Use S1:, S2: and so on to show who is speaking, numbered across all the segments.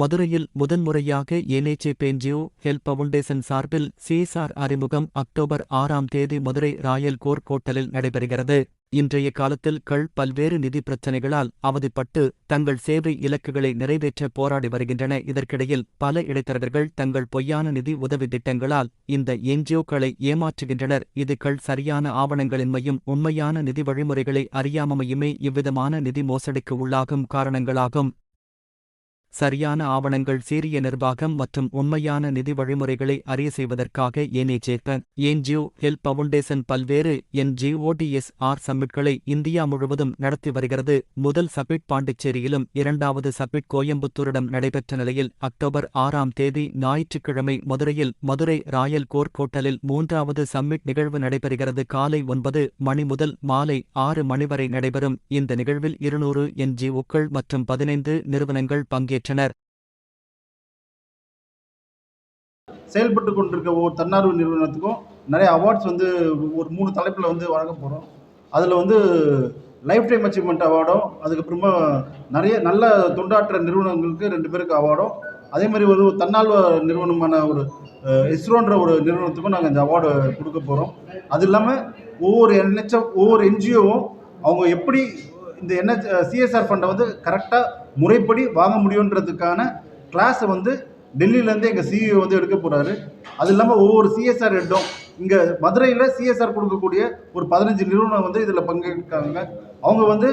S1: மதுரையில் முதன்முறையாக ஏனேச்சே பேஞ்சியோ ஹெல்ப் பவுண்டேஷன் சார்பில் சிஎஸ்ஆர் அறிமுகம் அக்டோபர் ஆறாம் தேதி மதுரை ராயல் கோர் கோட்டலில் நடைபெறுகிறது. இன்றைய காலத்தில் கள் பல்வேறு நிதி பிரச்சினைகளால் அவதிப்பட்டு தங்கள் சேவை இலக்குகளை நிறைவேற்ற போராடி வருகின்றன. இதற்கிடையில் பல இடைத்தரகர்கள் தங்கள் பொய்யான நிதி உதவி திட்டங்களால் இந்த என்ஜிஓக்களை ஏமாற்றுகின்றனர். இது கள் சரியான ஆவணங்களின்மையும் உண்மையான நிதி வழிமுறைகளை அறியாமையுமே இவ்விதமான நிதி மோசடிக்கு உள்ளாகும் காரணங்களாகும். சரியான ஆவணங்கள் சீரிய நிர்வாகம் மற்றும் உண்மையான நிதி வழிமுறைகளை அறிய செய்வதற்காக என்ஏஜேப என்ஜிஓ ஹெல்ப் பவுண்டேஷன் பல்வேறு என்ஜிஓடிஎஸ்ஆர் சம்மிட்களை இந்தியா முழுவதும் நடத்தி வருகிறது. முதல் சபிட் பாண்டிச்சேரியிலும் இரண்டாவது சபிட் கோயம்புத்தூரிடம் நடைபெற்ற நிலையில் அக்டோபர் ஆறாம் தேதி ஞாயிற்றுக்கிழமை மதுரையில் மதுரை ராயல் கோர்ட் ஹோட்டலில் மூன்றாவது சம்மிட் நிகழ்வு நடைபெறுகிறது. காலை ஒன்பது மணி முதல் மாலை ஆறு மணி வரை நடைபெறும் இந்த நிகழ்வில் இருநூறு என்ஜிஓக்கள் மற்றும் பதினைந்து நிறுவனங்கள் பங்கேற்றனர்
S2: செயல்பட்டு கொண்டிருக்க ஒவ்வொரு தன்னார்வ நிறுவனத்துக்கும் நிறைய அவார்ட்ஸ் வந்து ஒரு மூணு தலைப்பில் வந்து வழங்க போகிறோம் அதில் வந்து லைஃப் டைம் அச்சீவ்மெண்ட் அவார்டும் அதுக்கப்புறமா நிறைய நல்ல தொண்டாற்ற நிறுவனங்களுக்கு ரெண்டு பேருக்கு அவார்டும் அதே மாதிரி ஒரு தன்னார்வ நிறுவனமான ஒரு இஸ்ரோன்ற ஒரு நிறுவனத்துக்கும் நாங்கள் இந்த அவார்டு கொடுக்க போகிறோம் அது இல்லாமல் ஒவ்வொரு என்ஹெச்எஃப் ஒவ்வொரு என்ஜிஓவும் அவங்க எப்படி இந்த என்ஹெச் சிஎஸ்ஆர் ஃபண்டை வந்து கரெக்டாக முறைப்படி வாங்க முடியுன்றதுக்கான கிளாஸை வந்து டெல்லியிலேருந்து எங்கள் சிஇஓ வந்து எடுக்க போகிறாரு அது இல்லாமல் ஒவ்வொரு சிஎஸ்ஆர் ஹெட்டும் இங்கே மதுரையில் சிஎஸ்ஆர் கொடுக்கக்கூடிய ஒரு பதினஞ்சு நிறுவனம் வந்து இதில் பங்கேற்காங்க. அவங்க வந்து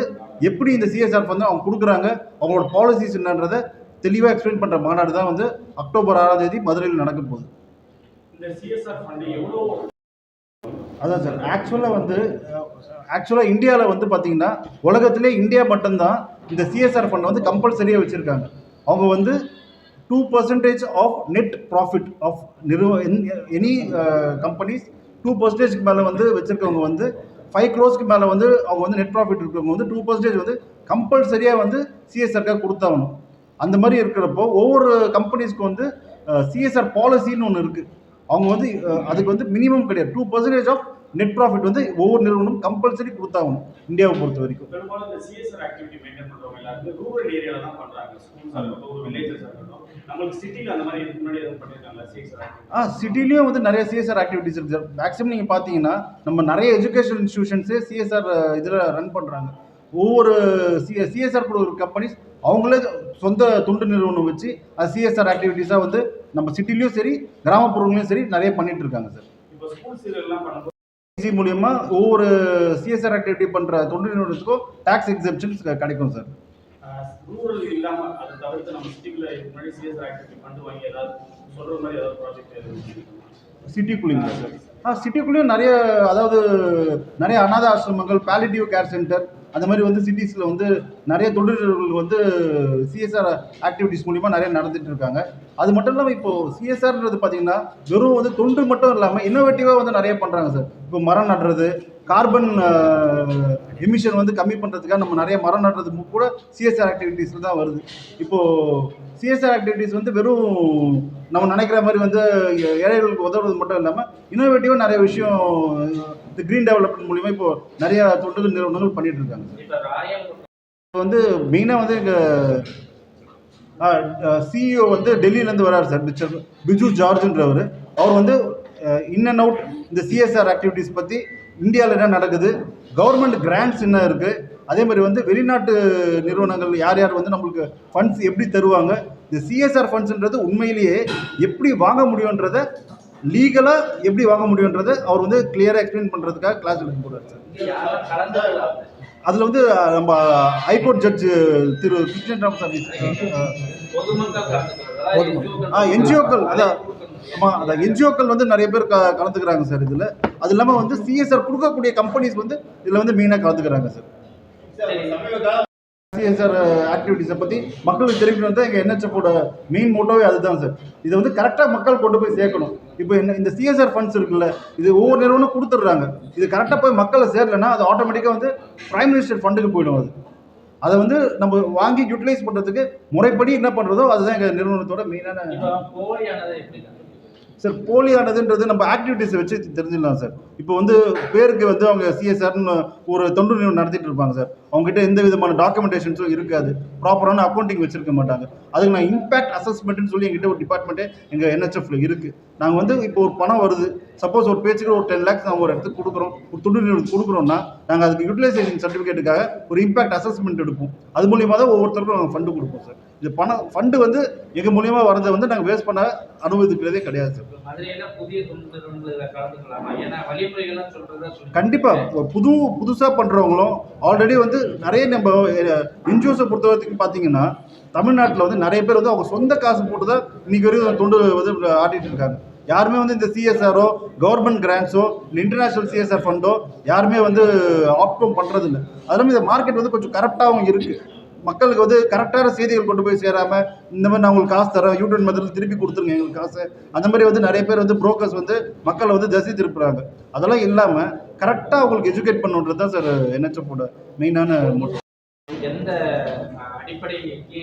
S2: எப்படி இந்த சிஎஸ்ஆர் வந்து அவங்க கொடுக்குறாங்க அவங்களோட பாலிசிஸ் என்னன்றதை தெளிவாக எக்ஸ்பிளைன் பண்ணுற மாநாடு தான் வந்து அக்டோபர் ஆறாம் தேதி மதுரையில் நடக்க போகுது. அதான் சார் ஆக்சுவலாக வந்து ஆக்சுவலாக இந்தியாவில் வந்து பார்த்தீங்கன்னா உலகத்திலே இந்தியா மட்டும்தான் இந்த சிஎஸ்ஆர் ஃபண்ட் வந்து கம்பல்சரியாக வச்சுருக்காங்க. அவங்க வந்து two percentage of net profit of நிறுவ எனி கம்பெனிஸ் டூ பர்சன்டேஜ்க்கு மேலே வந்து வச்சுருக்கவங்க வந்து ஃபைவ் க்ரோஸ்க்கு மேலே வந்து அவங்க வந்து நெட் ப்ராஃபிட் இருக்கிறவங்க வந்து டூ பர்சன்டேஜ் வந்து கம்பல்சரியாக வந்து சிஎஸ்ஆர்க்காக கொடுத்தாகணும். அந்த மாதிரி இருக்கிறப்போ ஒவ்வொரு கம்பெனிஸ்க்கு வந்து சிஎஸ்ஆர் பாலிசின்னு ஒன்று இருக்குது அவங்க வந்து அதுக்கு வந்து மினிமம் கிடையாது. Two percentage of net profit வந்து ஒவ்வொரு நிறுவனமும் கம்பல்சரி கொடுத்தாகணும் இந்தியாவை பொறுத்த வரைக்கும்.
S3: ஒரு
S2: ஆ சிட்டிலையும் வந்து நிறைய சிஎஸ்ஆர் ஆக்டிவிட்டிஸ் இருக்குது சார் மேக்ஸிமம் நீங்கள் பார்த்தீங்கன்னா நம்ம நிறைய எஜுகேஷன் இன்ஸ்டியூஷன்ஸே சிஎஸ்ஆர் இதில் ரன் பண்ணுறாங்க ஒவ்வொரு சி சிஎஸ்ஆர் கொடுக்குற கம்பெனிஸ் அவங்களே சொந்த தொண்டு நிறுவனம் வச்சு அது சிஎஸ்ஆர் ஆக்டிவிட்டீஸாக வந்து நம்ம சிட்டிலையும் சரி கிராமப்புறங்களையும் சரி நிறைய பண்ணிட்டு இருக்காங்க சார் சி மூலியமா ஒவ்வொரு சிஎஸ்ஆர் ஆக்டிவிட்டி பண்ணுற தொண்டு நிறுவனத்துக்கும் டேக்ஸ் எக்ஸப்ஷன்ஸ் கிடைக்கும் சார்
S3: ரூரல் இல்லாம அதை தவிர்த்து நம்ம சிட்டிக்குள்ள இதுக்கு முன்னாடி சிஎஸ்ஆர் ஆக்டிவிட்டி ஃபண்ட் வாங்கி ஏதாவது சொல்ற மாதிரி ஏதாவது ப்ராஜெக்ட்
S2: சிட்டிக்குள்ளேங்களா சார் ஆ சிட்டிக்குள்ளேயும் நிறைய அதாவது நிறைய அனாத ஆசிரமங்கள் பாலிட்டிவ் கேர் சென்டர் அந்த மாதிரி வந்து சிட்டிஸில் வந்து நிறைய தொழில்கள் வந்து சிஎஸ்ஆர் ஆக்டிவிட்டிஸ் மூலிமா நிறைய நடந்துட்டு இருக்காங்க. அது மட்டும் இல்லாமல் இப்போ சிஎஸ்ஆர்ன்றது பார்த்தீங்கன்னா வெறும் வந்து தொண்டு மட்டும் இல்லாமல் இன்னோவேட்டிவாக வந்து நிறைய பண்ணுறாங்க சார். இப்போ மரம் நடுறது கார்பன் எமிஷன் வந்து கம்மி பண்ணுறதுக்காக நம்ம நிறைய மரம் நடுறது கூட சிஎஸ்ஆர் ஆக்டிவிட்டீஸில் தான் வருது. இப்போது சிஎஸ்ஆர் ஆக்டிவிட்டீஸ் வந்து வெறும் நம்ம நினைக்கிற மாதிரி வந்து ஏழைகளுக்கு உதவுறது மட்டும் இல்லாமல் இன்னோவேட்டிவாக நிறைய விஷயம் இந்த க்ரீன் டெவலப்மெண்ட் மூலிமா இப்போ நிறைய தொண்டுகள் நிறுவனங்கள் பண்ணிட்டு இருக்காங்க.
S3: இப்போ
S2: வந்து மெயினாக வந்து எங்கள் சிஇஓ வந்து டெல்லியிலேருந்து வராரு சார் மிஸ்டர் பிஜு ஜார்ஜுன்றவர். அவர் வந்து இன் அண்ட் அவுட் இந்த சிஎஸ்ஆர் ஆக்டிவிட்டீஸ் பற்றி இந்தியாவில் என்ன நடக்குது கவர்மெண்ட் கிராண்ட்ஸ் என்ன இருக்குது அதே மாதிரி வந்து வெளிநாட்டு நிறுவனங்கள் யார் யார் வந்து நம்மளுக்கு ஃபண்ட்ஸ் எப்படி தருவாங்க இந்த சிஎஸ்ஆர் ஃபண்ட்ஸ்ன்றது உண்மையிலேயே எப்படி வாங்க முடியுன்றதை லீகலாக எப்படி வாங்க முடியுன்றதை அவர் வந்து கிளியராக எக்ஸ்பிளைன் பண்ணுறதுக்காக கிளாஸ் எடுக்க போகிறார் சார். அதில் வந்து நம்ம high court judge Thiru Krishnan Ramasamy ஆ என்ஜிஓக்கள் அதான். ஆமாம் அதான். என்ஜிஓக்கள் வந்து நிறைய பேர் க கலந்துக்கிறாங்க சார் இதில். அது இல்லாமல் வந்து சிஎஸ்ஆர் கொடுக்கக்கூடிய கம்பெனிஸ் வந்து இதில் வந்து மெயினாக கலந்துக்கிறாங்க சார். சிஎஸ்ஆர் ஆக்டிவிட்டிஸை பற்றி மக்களுக்கு தெரிவிக்கணும் தான் எங்கள் என்ஹெச்எஃபோட மெயின் மோட்டோவே அதுதான் சார். இதை வந்து கரெக்டாக மக்கள் கொண்டு போய் சேர்க்கணும். இப்போ என்ன இந்த சிஎஸ்ஆர் ஃபண்ட்ஸ் இருக்குல்ல இது ஒவ்வொரு நிறுவனம் கொடுத்துட்றாங்க. இது கரெக்டாக போய் மக்களை சேரலைன்னா அது ஆட்டோமேட்டிக்காக வந்து பிரைம் மினிஸ்டர் ஃபண்டுக்கு போயிடும் அது. அதை வந்து நம்ம வாங்கி யூட்டிலைஸ் பண்ணுறதுக்கு முறைப்படி என்ன பண்ணுறதோ அதுதான் எங்கள் நிறுவனத்தோட மெயினான சார்? போலியானதுன்றது நம்ம ஆக்டிவிட்டீஸை வச்சு தெரிஞ்சிடலாம் சார் இப்போ வந்து பேருக்கு வந்து அவங்க சிஎஸ்ஆர்னு ஒரு தொண்டு நிறுவனம் நடத்திட்டு இருப்பாங்க சார் அவங்ககிட்ட எந்த விதமான டாக்குமெண்டேஷன்ஸும் இருக்காது. ப்ராப்பரான அக்கௌண்டிங் வச்சிருக்க மாட்டாங்க. அதுக்கு நான் இம்பாக்ட் அசஸ்மெண்ட்னு சொல்லி எங்கிட்ட ஒரு டிபார்ட்மெண்ட்டே எங்கள் என்ஹெச்எஃப்ல இருக்குது நாங்கள் வந்து இப்போ ஒரு பணம் வருது. சப்போஸ் ஒரு பேச்சுக்கு ஒரு டென் லேக்ஸ் நாங்கள் ஒரு இடத்துக்கு கொடுக்குறோம். ஒரு துண்டு நிறுவனத்துக்கு கொடுக்குறோம்னா நாங்கள் அதுக்கு யூட்டிலைசேஷன் சர்டிஃபிகேட்டுக்காக ஒரு இம்பாக்ட் அசஸ்மெண்ட் எடுப்போம். அது மூலியமாக தான் ஒவ்வொருத்தருக்கும் நாங்கள் ஃபண்டு கொடுப்போம் சார் இது பணம் ஃபண்டு வந்து எங்கள் மூலியமாக வரதை வந்து நாங்கள் வேஸ்ட் பண்ண அனுமதிக்கிறதே கிடையாது சார் கண்டிப்பாக புது புதுசாக பண்ணுறவங்களும் ஆல்ரெடி வந்து நிறைய நம்ம என்ஜிஓஸை பொறுத்த வரைக்கும் பார்த்தீங்கன்னா தமிழ்நாட்டில் வந்து நிறைய பேர் வந்து அவங்க சொந்த காசு போட்டு தான் இன்னைக்கு வரைக்கும் தொண்டு வந்து ஆட்டிட்டு இருக்காங்க. யாருமே வந்து இந்த சிஎஸ்ஆரோ கவர்மெண்ட் கிராண்ட்ஸோ இல்லை இன்டர்நேஷனல் சிஎஸ்ஆர் ஃபண்டோ யாருமே வந்து ஆப்டும் பண்ணுறதில்ல அதுவும் இந்த மார்க்கெட் வந்து கொஞ்சம் கரெக்டாகவும் இருக்குது மக்களுக்கு வந்து கரெக்டான செய்திகள் கொண்டு போய் சேராம இந்த மாதிரி நான் உங்களுக்கு காசு தரேன் யூடியூப் மெத்தடில் திருப்பி கொடுத்துருங்க எங்களுக்கு காசு. அந்த மாதிரி வந்து நிறைய பேர் வந்து புரோக்கர்ஸ் வந்து மக்களை வந்து திசை திருப்புறாங்க. அதெல்லாம் இல்லாமல் கரெக்டாக அவங்களுக்கு எஜுகேட் பண்ணுன்றது தான் சார் என்ஹெச்எஃபோட மெயினான மோட்டிவ்
S4: எந்த அடிப்படைக்கு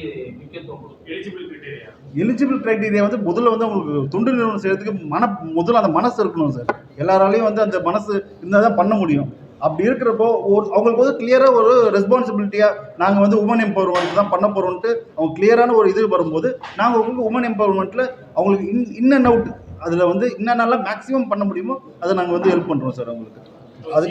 S3: எலிஜிபிள் கிரிட்டேரியா
S2: எலிஜிபிள் கிரைட்டீரியா வந்து முதல்ல வந்து அவங்களுக்கு தொண்டு நிறுவனம் செய்யறதுக்கு மன முதல்ல அந்த மனசு இருக்கணும் சார் எல்லாராலையும் வந்து அந்த மனசு இருந்தால் தான் பண்ண முடியும். அப்படி இருக்கிறப்போ ஒரு அவங்களுக்கு வந்து கிளியராக ஒரு ரெஸ்பான்சிபிலிட்டியாக நாங்கள் வந்து உமன் எம்பவர்மெண்ட் தான் பண்ண போகிறோன்ட்டு அவங்க கிளியரான ஒரு இது வரும்போது நாங்கள் உங்களுக்கு உமன் எம்பவர்மெண்ட்டில் அவங்களுக்கு இன் இன் அண்ட் அவுட் அதில் வந்து என்னென்னலாம் மேக்ஸிமம் பண்ண முடியுமோ அதை நாங்கள் வந்து ஹெல்ப் பண்ணுறோம் சார் அவங்களுக்கு. அது-